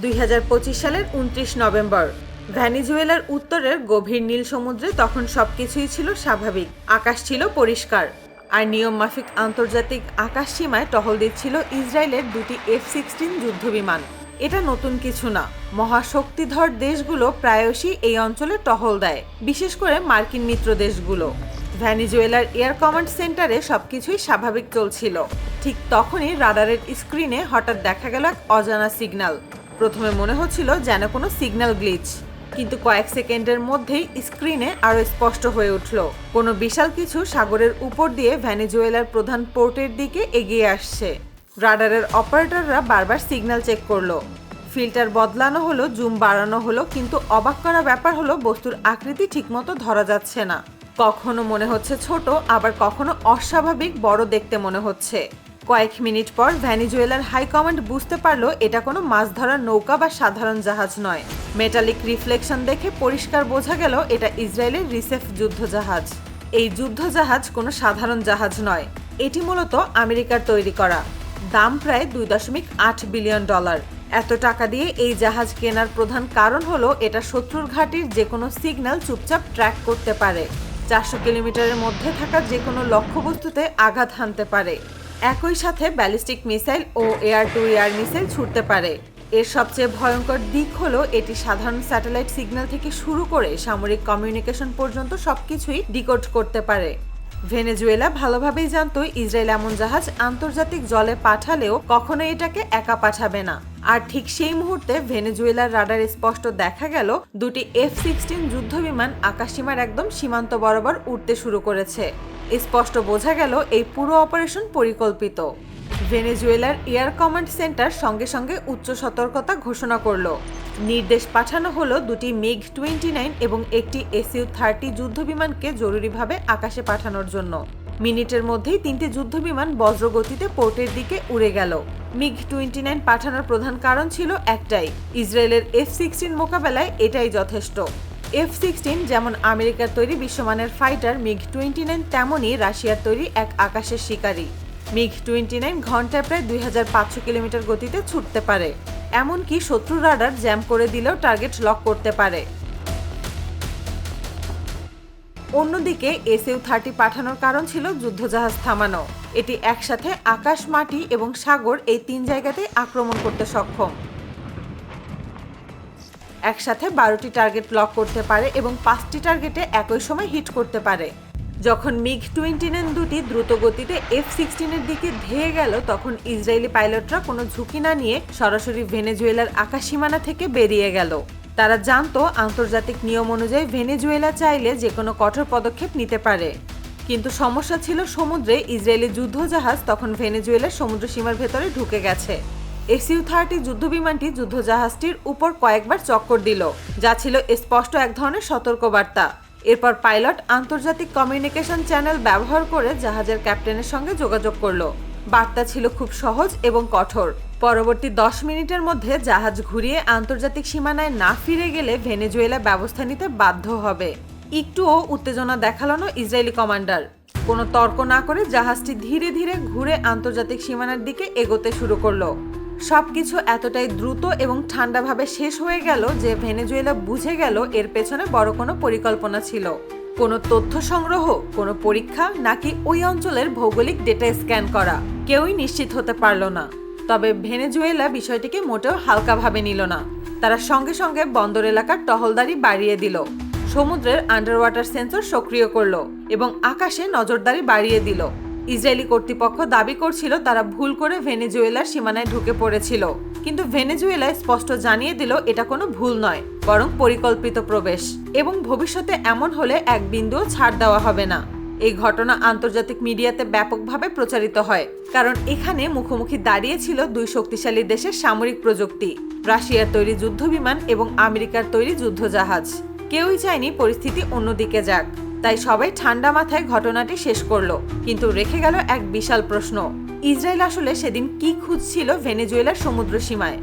দুই হাজার পঁচিশ সালের উনত্রিশ নভেম্বর। ভ্যানিজুয়েলার উত্তরের গভীর নীল সমুদ্রে তখন সবকিছুই ছিল স্বাভাবিক, আকাশ ছিল পরিষ্কার। আর নিয়ম মাফিক আন্তর্জাতিক আকাশ সীমায় টহল দিচ্ছিল ইসরায়েলের দুটি এফ সিক্সটিন যুদ্ধবিমান। এটা নতুন কিছু না, মহাশক্তিধর দেশগুলো প্রায়শই এই অঞ্চলে টহল দেয়, বিশেষ করে মার্কিন মিত্র দেশগুলো। ভ্যানিজুয়েলার এয়ার কমান্ড সেন্টারে সবকিছুই স্বাভাবিক চলছিল। ঠিক তখনই রাডারের স্ক্রিনে হঠাৎ দেখা গেল এক অজানা সিগন্যাল। প্রথমে মনে হচ্ছিল যেন কোনো সিগন্যাল গ্লিচ কিন্তু কয়েক সেকেন্ডের মধ্যেই স্ক্রিনে আরও স্পষ্ট হয়ে উঠল। কোনো বিশাল কিছু সাগরের উপর দিয়ে ভ্যানিজুয়েলার প্রধান পোর্টের দিকে এগিয়ে আসছে। রাডারের অপারেটররা বারবার সিগন্যাল চেক করল। ফিল্টার বদলানো হলো, জুম বাড়ানো হলো, কিন্তু অবাক করা ব্যাপার হলো বস্তুর আকৃতি ঠিকমতো ধরা যাচ্ছে না। কখনো মনে হচ্ছে ছোট, আবার কখনো অস্বাভাবিক, বড় দেখতে মনে হচ্ছে। কয়েক মিনিট পর ভ্যানিজুয়েলার হাই কমান্ড বুঝতে পারল এটা কোনো মাছ ধরার নৌকা বা সাধারণ জাহাজ নয়। মেটালিক রিফ্লেকশন দেখে পরিষ্কার বোঝা গেল এটা ইসরায়েলের রিসেফ যুদ্ধজাহাজ। এই যুদ্ধজাহাজ কোনো সাধারণ জাহাজ নয়। এটি মূলত আমেরিকার তৈরি করা। দাম প্রায় দুই দশমিক আট বিলিয়ন ডলার। এত টাকা দিয়ে এই জাহাজ কেনার প্রধান কারণ হলো এটা শত্রুর ঘাঁটির যে কোনো সিগন্যাল চুপচাপ ট্র্যাক করতে পারে। চারশো কিলোমিটারের মধ্যে থাকা যে কোনো লক্ষ্যবস্তুতে আঘাত হানতে পারে। একই সাথে ব্যালিস্টিক মিসাইল ও এয়ার টু এয়ার মিসাইল ছুটতে পারে। এর সবচেয়ে ভয়ঙ্কর দিক হলো, এটি সাধারণ স্যাটেলাইট সিগন্যাল থেকে শুরু করে সামরিক কমিউনিকেশন পর্যন্ত সবকিছুই ডিকোড করতে পারে। ভেনেজুয়েলা ভালোভাবেই জানত ইসরায়েল এমন জাহাজ আন্তর্জাতিক জলে পাঠালেও কখনো এটাকে একা পাঠাবে না। আর ঠিক সেই মুহূর্তে ভেনেজুয়েলার রাডার স্পষ্ট দেখা গেল, দুটি এফ সিক্সটিন যুদ্ধবিমান আকাশসীমার একদম সীমান্ত বরাবর উঠতে শুরু করেছে। স্পষ্ট বোঝা গেল, এই পুরো অপারেশন পরিকল্পিত। ভেনেজুয়েলার এয়ার কমান্ড সেন্টার সঙ্গে সঙ্গে উচ্চ সতর্কতা ঘোষণা করল। নির্দেশ পাঠানো হলো দুটি মিগ টোয়েন্টি নাইন এবং একটি এসইউ থার্টি যুদ্ধবিমানকে জরুরিভাবে আকাশে পাঠানোর জন্য। মিনিটের মধ্যেই তিনটি যুদ্ধবিমান বজ্রগতিতে পোর্টের দিকে উড়ে গেল। মিগ টোয়েন্টি নাইন পাঠানোর প্রধান কারণ ছিল একটাই, ইসরায়েলের এফ সিক্সটিন মোকাবেলায় এটাই যথেষ্ট। এফ সিক্সটিন যেমন আমেরিকার তৈরি বিশ্বমানের ফাইটার, মিগ টোয়েন্টি নাইন তেমনই রাশিয়ার তৈরি এক আকাশের শিকারী। মিগ টোয়েন্টি নাইন ঘন্টায় প্রায় দুই হাজার পাঁচশো কিলোমিটার গতিতে ছুটতে পারে। এমনকি শত্রু রাডার জ্যাম করে দিলেও টার্গেট লক করতে পারে। অন্যদিকে এসইউ থার্টি পাঠানোর কারণ ছিল যুদ্ধজাহাজ থামানো। এটি একসাথে আকাশ, মাটি এবং সাগর এই তিন জায়গাতেই আক্রমণ করতে সক্ষম। একসাথে বারোটি টার্গেট লক করতে পারে এবং পাঁচটি টার্গেটে একই সময় হিট করতে পারে। যখন মিগ টোয়েন্টি নাইন দুটি দ্রুত গতিতে এফ সিক্সটিনের দিকে ধেয়ে গেল, তখন ইসরায়েলি পাইলটরা কোনো ঝুঁকি না নিয়ে সরাসরি ভেনেজুয়েলার আকাশ সীমানা থেকে বেরিয়ে গেল। তারা জানতো আন্তর্জাতিক নিয়ম অনুযায়ী ভেনেজুয়েলা চাইলে যে কোনো কঠোর পদক্ষেপ নিতে পারে। কিন্তু সমস্যা ছিল সমুদ্রে, ইসরায়েলি যুদ্ধজাহাজ তখন ভেনেজুয়েলার সমুদ্র সীমার ভেতরে ঢুকে গেছে। এসইউ থার্টি যুদ্ধবিমানটি যুদ্ধজাহাজটির উপর কয়েকবার চক্কর দিল, যা ছিল স্পষ্ট এক ধরনের সতর্কবার্তা। এরপর পাইলট আন্তর্জাতিক কমিউনিকেশন চ্যানেল ব্যবহার করে জাহাজের ক্যাপ্টেনের সঙ্গে যোগাযোগ করল। বার্তা ছিল খুব সহজ এবং কঠোর। পরবর্তী দশ মিনিটের মধ্যে জাহাজ ঘুরিয়ে আন্তর্জাতিক সীমানায় না ফিরে গেলে ভেনেজুয়েলা ব্যবস্থা নিতে বাধ্য হবে। একটুও উত্তেজনা দেখাল না ইসরায়েলি কমান্ডার। কোনো তর্ক না করে জাহাজটি ধীরে ধীরে ঘুরে আন্তর্জাতিক সীমানার দিকে এগোতে শুরু করল। সবকিছু এতটাই দ্রুত এবং ঠান্ডাভাবে শেষ হয়ে গেল যে ভেনেজুয়েলা বুঝে গেল এর পেছনে বড় কোনো পরিকল্পনা ছিল। কোনো তথ্য সংগ্রহ, কোনো পরীক্ষা, নাকি ওই অঞ্চলের ভৌগোলিক ডেটা স্ক্যান করা? কেউই নিশ্চিত হতে পারল না। তবে ভেনেজুয়েলা বিষয়টিকে মোটেও হালকাভাবে নিল না। তারা সঙ্গে সঙ্গে বন্দর এলাকার টহলদারি বাড়িয়ে দিল। সমুদ্রের আন্ডার ওয়াটার সেন্সর সক্রিয় করল এবং আকাশে নজরদারি বাড়িয়ে দিল। ইসরায়েলি কর্তৃপক্ষ দাবি করছিল তারা ভুল করে ভেনেজুয়েলার সীমানায় ঢুকে পড়েছিল। কিন্তু ভেনেজুয়েলা স্পষ্ট জানিয়ে দিল এটা কোনো ভুল নয়, বরং পরিকল্পিত প্রবেশ। এবং ভবিষ্যতে এমন হলে এক বিন্দুও ছাড় দেওয়া হবে না। এই ঘটনা আন্তর্জাতিক মিডিয়াতে ব্যাপকভাবে প্রচারিত হয়, কারণ এখানে মুখোমুখি দাঁড়িয়ে ছিল দুই শক্তিশালী দেশের সামরিক প্রযুক্তি, রাশিয়ার তৈরি যুদ্ধবিমান এবং আমেরিকার তৈরি যুদ্ধজাহাজ। কেউই চায়নি পরিস্থিতি অন্যদিকে যাক। তাই সবাই ঠান্ডা মাথায় ঘটনাটি শেষ করল। কিন্তু রেখে গেল এক বিশাল প্রশ্ন। ইসরায়েল আসলে সেদিন কি খুঁজছিল ভেনেজুয়েলার সমুদ্র সীমায়?